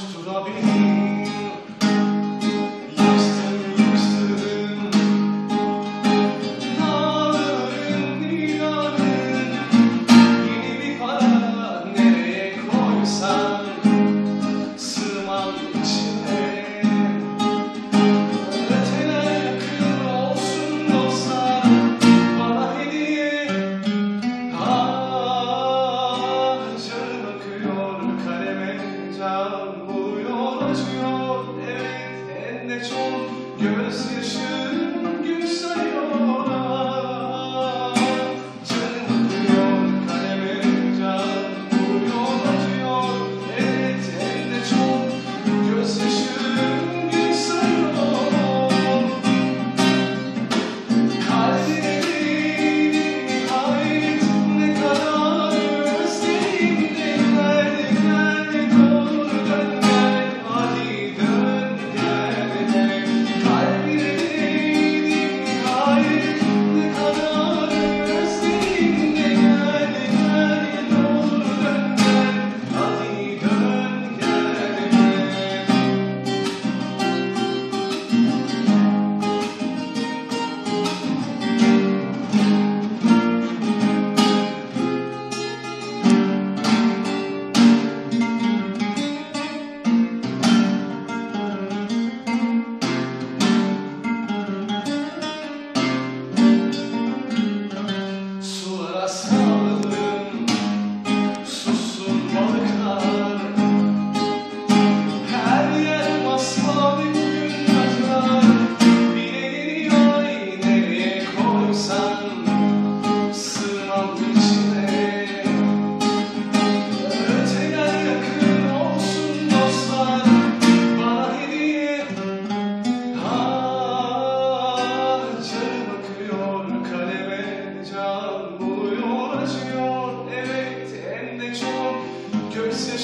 to love you. Ne çok gözyaşı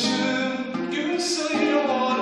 Yaşım gün sayıyor.